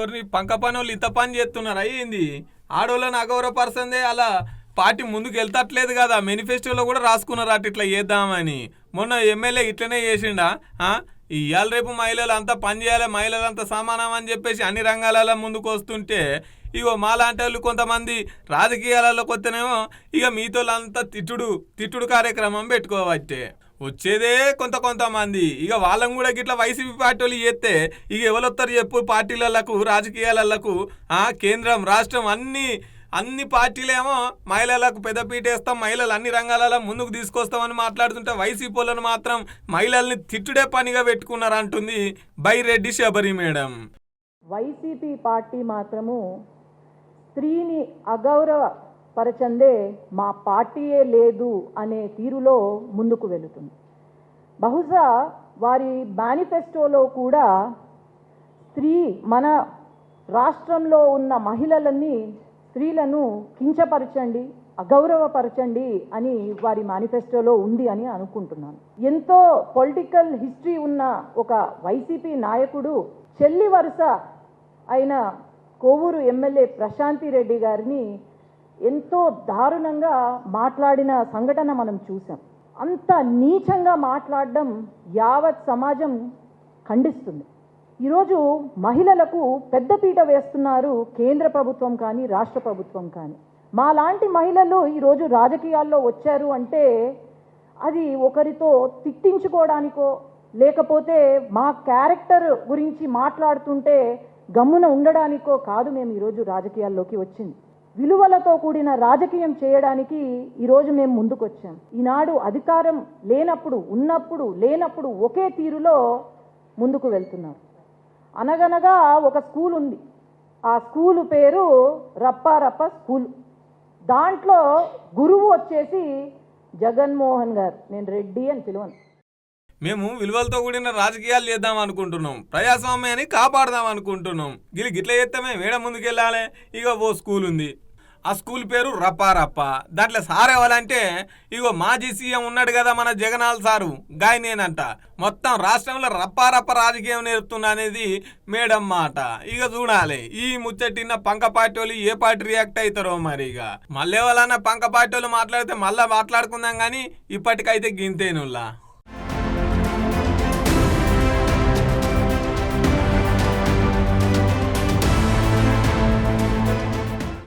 ఎవరిని పంక పని వాళ్ళు ఇంత పని చేస్తున్నారు అయ్యింది ఆడవాళ్ళని అగౌరవపరచందే అలా పార్టీ ముందుకు వెళ్తట్లేదు కదా. మేనిఫెస్టోలో కూడా రాసుకున్నారు అటు ఇట్లా చేద్దామని. మొన్న ఎమ్మెల్యే ఇట్లనే చేసిండా ఇవాళ రేపు మహిళలు అంతా పని చేయాలి మహిళలు అంతా సమానం అని చెప్పేసి అన్ని రంగాలలో ముందుకు వస్తుంటే ఇగో మాలాంటి వాళ్ళు కొంతమంది రాజకీయాలలోకి వస్తేనేమో ఇక మీతో అంతా తిట్టుడు తిట్టుడు కార్యక్రమం పెట్టుకోవచ్చే. వచ్చేదే కొంత కొంతమంది. ఇక వాళ్ళని కూడా గిట్లా వైసీపీ పార్టీ వాళ్ళు చేస్తే ఇక ఎవరొస్తారు చెప్పు? పార్టీలకు రాజకీయాలకు కేంద్రం రాష్ట్రం అన్ని అన్ని పార్టీలేమో మహిళలకు పెద్దపీట వేస్తాం. మహిళలు అన్ని రంగాలలో ముందుకు తీసుకొస్తామని మాట్లాడుతుంటే వైసీపీ వాళ్ళని మాత్రం మహిళల్ని తిట్టుడే పనిగా పెట్టుకున్నారు అంటుంది బైరెడ్డి శబరి మేడం. వైసీపీ పార్టీ మాత్రము స్త్రీని పరచందే మా పార్టీయే లేదు అనే తీరులో ముందుకు వెళుతుంది. బహుశా వారి మేనిఫెస్టోలో కూడా స్త్రీ మన రాష్ట్రంలో ఉన్న మహిళలన్నీ స్త్రీలను కించపరచండి అగౌరవపరచండి అని వారి మేనిఫెస్టోలో ఉంది అని అనుకుంటున్నాను. ఎంతో పొలిటికల్ హిస్టరీ ఉన్న ఒక వైసీపీ నాయకుడు చెల్లి వరుస అయిన కోవూరు ఎమ్మెల్యే ప్రశాంతి రెడ్డి గారిని ఎంతో దారుణంగా మాట్లాడిన సంఘటన మనం చూసాం అంత నీచంగా మాట్లాడడం యావత్ సమాజం ఖండిస్తుంది. ఈరోజు మహిళలకు పెద్దపీట వేస్తున్నారు కేంద్ర ప్రభుత్వం కానీ రాష్ట్ర ప్రభుత్వం కానీ. మాలాంటి మహిళలు ఈరోజు రాజకీయాల్లో వచ్చారు అంటే అది ఒకరితో తిట్టించుకోవడానికో లేకపోతే మా క్యారెక్టర్ గురించి మాట్లాడుతుంటే గమ్మున ఉండడానికో కాదు మేము ఈరోజు రాజకీయాల్లోకి వచ్చింది. విలువలతో కూడిన రాజకీయం చేయడానికి ఈరోజు మేము ముందుకొచ్చాం. ఈనాడు అధికారం లేనప్పుడు ఉన్నప్పుడు లేనప్పుడు ఒకే తీరులో ముందుకు వెళ్తున్నారు. అనగనగా ఒక స్కూల్ ఉంది. ఆ స్కూలు పేరు రప్పారప్ప స్కూల్. దాంట్లో గురువు వచ్చేసి జగన్మోహన్ గారు. నేను రెడ్డి అని పిలువను. మేము విలువలతో కూడిన రాజకీయాలు చేద్దాం అనుకుంటున్నాం. ప్రజాస్వామ్యాన్ని కాపాడదాం అనుకుంటున్నాం. గిలి గిట్ల చేస్తే మేము వేడ ముందుకెళ్ళాలి? ఇక ఓ స్కూల్ ఉంది ఆ స్కూల్ పేరు రప్పారప్ప. దాంట్లో సార్ ఎవరంటే ఇగో మాజీ సీఎం ఉన్నాడు కదా మన జగనాల్ సారు గాయనేనంట మొత్తం రాష్ట్రంలో రప్పారప్ప రాజకీయం నేర్పుతున్నా అనేది మేడం మాట. ఇక చూడాలి ఈ ముచ్చటిన్న పంక పార్టీ వాళ్ళు ఏ పార్టీ రియాక్ట్ అవుతారో మరి ఇక మళ్ళీ ఎవరన్నా పంక పార్టీ వాళ్ళు మాట్లాడితే మళ్ళీ మాట్లాడుకుందాం కానీ ఇప్పటికైతే గింతేనుల్లా.